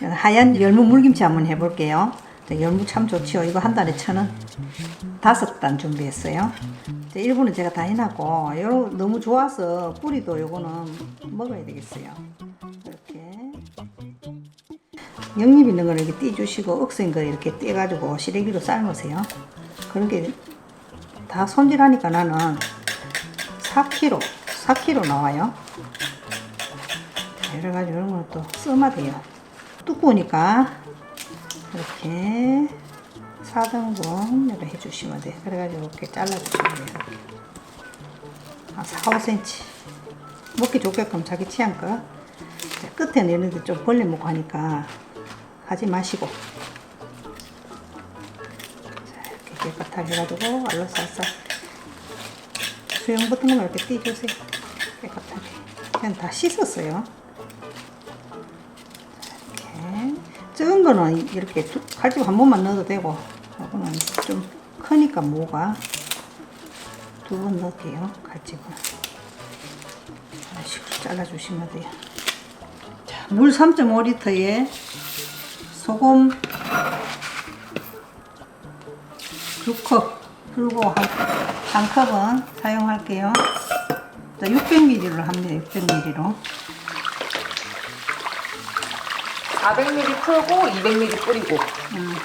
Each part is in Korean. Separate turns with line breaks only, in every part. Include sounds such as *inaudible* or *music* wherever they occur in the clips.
하얀 열무 물김치 한번 해볼게요. 자, 열무 참 좋지요. 이거 한 달에 천 원. 다섯 단 준비했어요. 자, 일부는 제가 다 해놨고, 요 너무 좋아서 뿌리도 요거는 먹어야 되겠어요. 이렇게. 영립 있는 거를 이렇게 띄주시고, 억센 거 이렇게 떼가지고 시래기로 삶으세요. 그렇게 다 손질하니까 나는 4kg, 4kg 나와요. 자, 여러 가지 이런 것도 써마 돼요. 두꺼우니까 이렇게 4등분 이렇게 해주시면 돼요. 그래가지고 이렇게 잘라주시면 돼요. 한 4, 5cm. 먹기 좋게끔 자기 취향껏. 자, 끝에는 얘네들 좀 벌레 먹고 하니까 하지 마시고. 자, 이렇게 깨끗하게 해가지고 알로살살. 수영 같은 거만 이렇게 띄주세요. 깨끗하게. 그냥 다 씻었어요. 적은 거는 이렇게 두- 칼집 한 번만 넣어도 되고, 이거는 좀 크니까 뭐가 두 번 넣을게요. 이런 식으로 잘라주시면 돼요. 자, 물 3.5리터에 소금 2컵 그리고 한, 한 컵은 사용할게요. 자, 600ml로 합니다. 600ml로.
400ml 풀고 200ml 뿌리고.
음.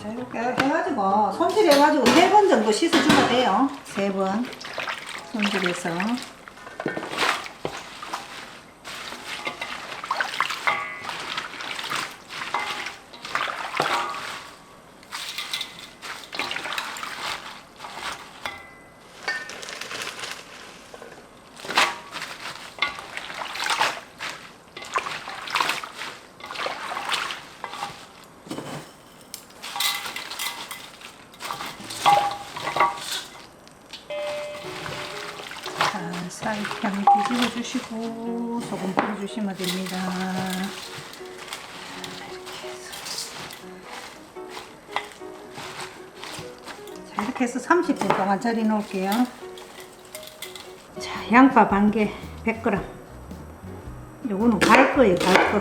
자, 이렇게 해가지고 손질해가지고 세번 정도 씻어주면 돼요. 세번 손질해서. 그냥 뒤집어 주시고 소금 뿌려 주시면 됩니다. 이렇게 해서. 자, 이렇게 해서 30분 동안 절여 놓을게요. 자, 양파 반개 100g. 요거는 갈 거예요, 갈 거.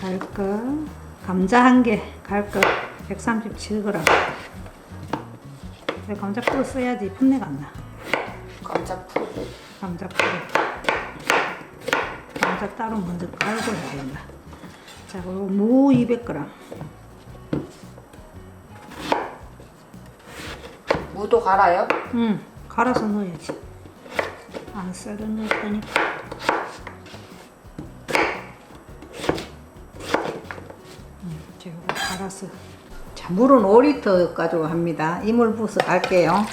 갈 거. 감자 한 개, 갈 거. 137g. 그래, 감자 풀어 써야지 풋내가 안 나.
감자 풀고.
감자 따로 먼저 깔고 해야 된다. 자, 그리고 무 200g.
무도 갈아요?
응, 갈아서 넣어야지. 안 썰어 넣을 거니까. 음, 제가 갈아서. 자, 물은 5리터 가지고 합니다. 이물 부어서 갈게요.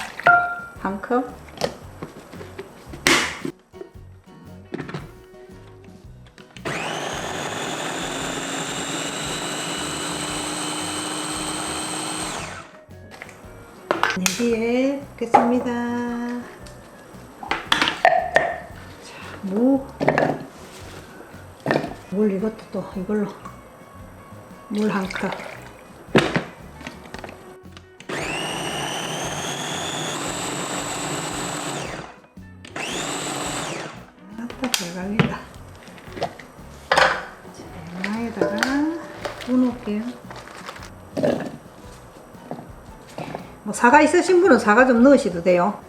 한 컵. 내기에 붓겠습니다. 자, 무. 물 이것도 또 이걸로 물 한 컵. 부어놓을게요. 뭐 사과 있으신 분은 사과 좀 넣으셔도 돼요.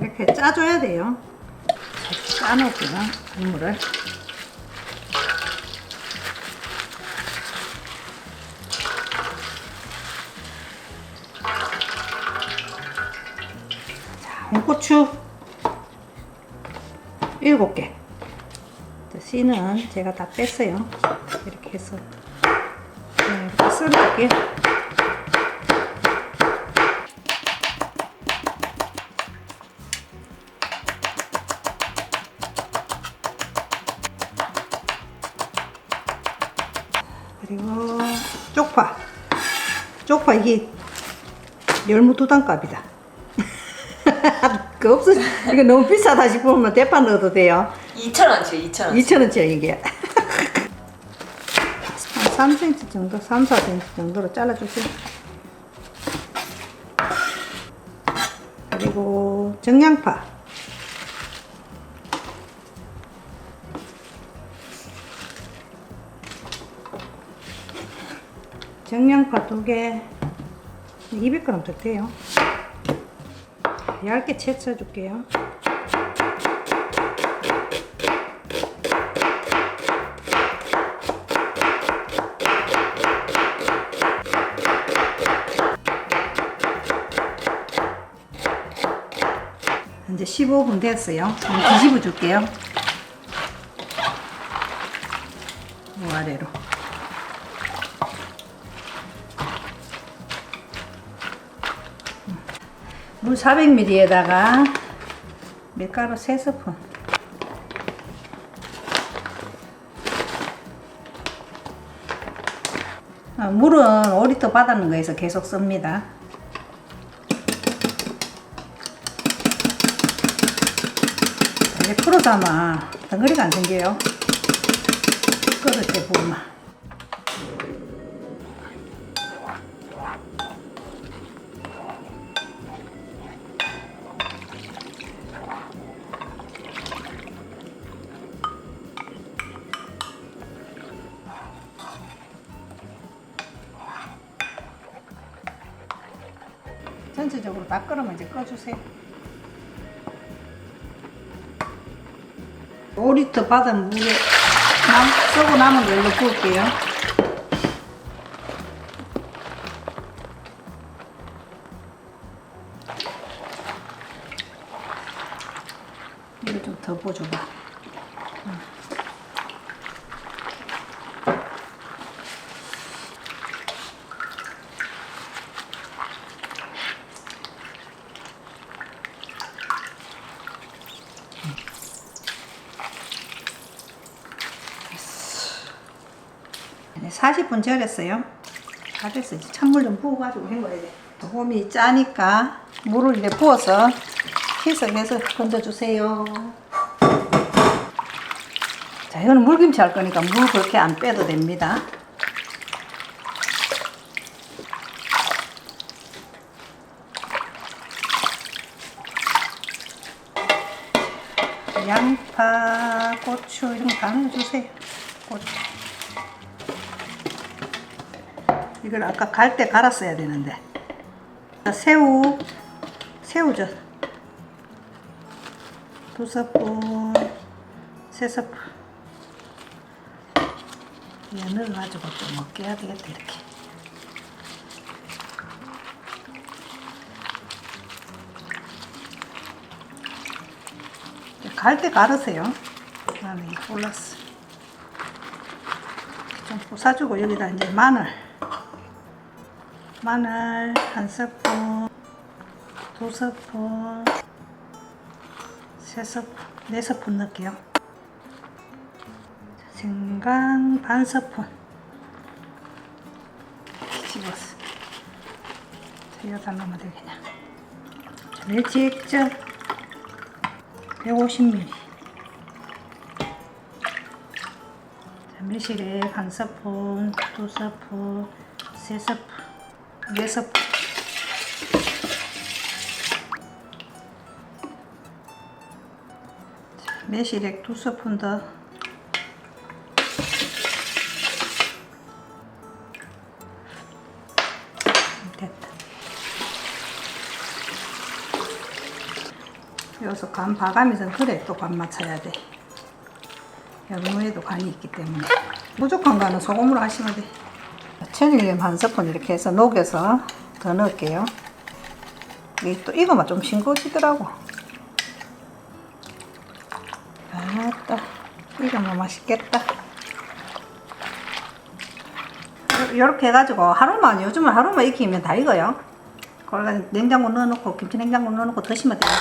이렇게 짜줘야 돼요. 짜놓고요, 국물을. 고추 일곱 개. 자, 씨는 제가 다 뺐어요. 이렇게 해서 그냥 이렇게 썰어볼게요. 그리고 쪽파. 쪽파 이게 열무 두 단값이다. *laughs* 그 없어. 이거 너무 비싸다 싶으면 대파 넣어도 돼요.
2,000원치, 2,000원.
2,000원짜리 이게. *laughs* 한 3cm 정도, 3, 4cm 정도로 잘라주세요. 그리고 정량파. 정량파 두 개, 200g 더 돼요. 얇게 채쳐 줄게요. 이제 15분 됐어요. 뒤집어 줄게요. 요 아래로. 물 400ml에다가 밀가루 3스푼. 아, 물은 5리터 받았는 거에서 계속 씁니다. 이제 풀어서 아마 덩어리가 안 생겨요. 끓을 때. 전체적으로 다 끓으면 이제 꺼주세요. 5리터 받은 물에 남, 쓰고 남은 걸로 부을게요. 이거 좀더 부어줘봐. 40분 절였어요. 다 됐어. 이제 찬물 좀 부어가지고 헹궈야 돼. 곰이 짜니까 물을 이제 부어서 희석해서 건져주세요. 자, 이거는 물김치 할 거니까 물 그렇게 안 빼도 됩니다. 양파, 고추 이런 거 다 넣어주세요. 고추. 이걸 아까 갈 때 갈았어야 되는데. 새우, 새우젓. 두 스푼, 세 스푼. 이거 넣어가지고 좀 먹게 해야 되겠다, 이렇게. 갈 때 갈으세요. 나는 이게 골랐어. 좀 부사주고 여기다 이제 마늘. 마늘 한 스푼, 두 스푼, 세 스푼, 네 스푼 넣을게요. 생강 반 스푼. 집었어. 자, 여기다 넣으면 되겠냐. 자, 멸치 액젓 150ml. 자, 매실액 한 스푼, 두 스푼, 세 스푼, 자, 매실액 두 스푼 더. 됐다. 여기서 간 봐가면서 그래 또 간 맞춰야 돼. 열무에도 간이 있기 때문에 무조건 간은 소금으로 하시면 돼. 천일염 한 스푼 이렇게 해서 녹여서 더 넣을게요. 이게 또 이거만 좀 싱거워지더라고. 아따, 이거 뭐 맛있겠다. 이렇게 해가지고 하루만 요즘은 하루만 익히면 다 익어요. 그러니까 냉장고 넣어놓고 김치 냉장고 넣어놓고 드시면 돼요.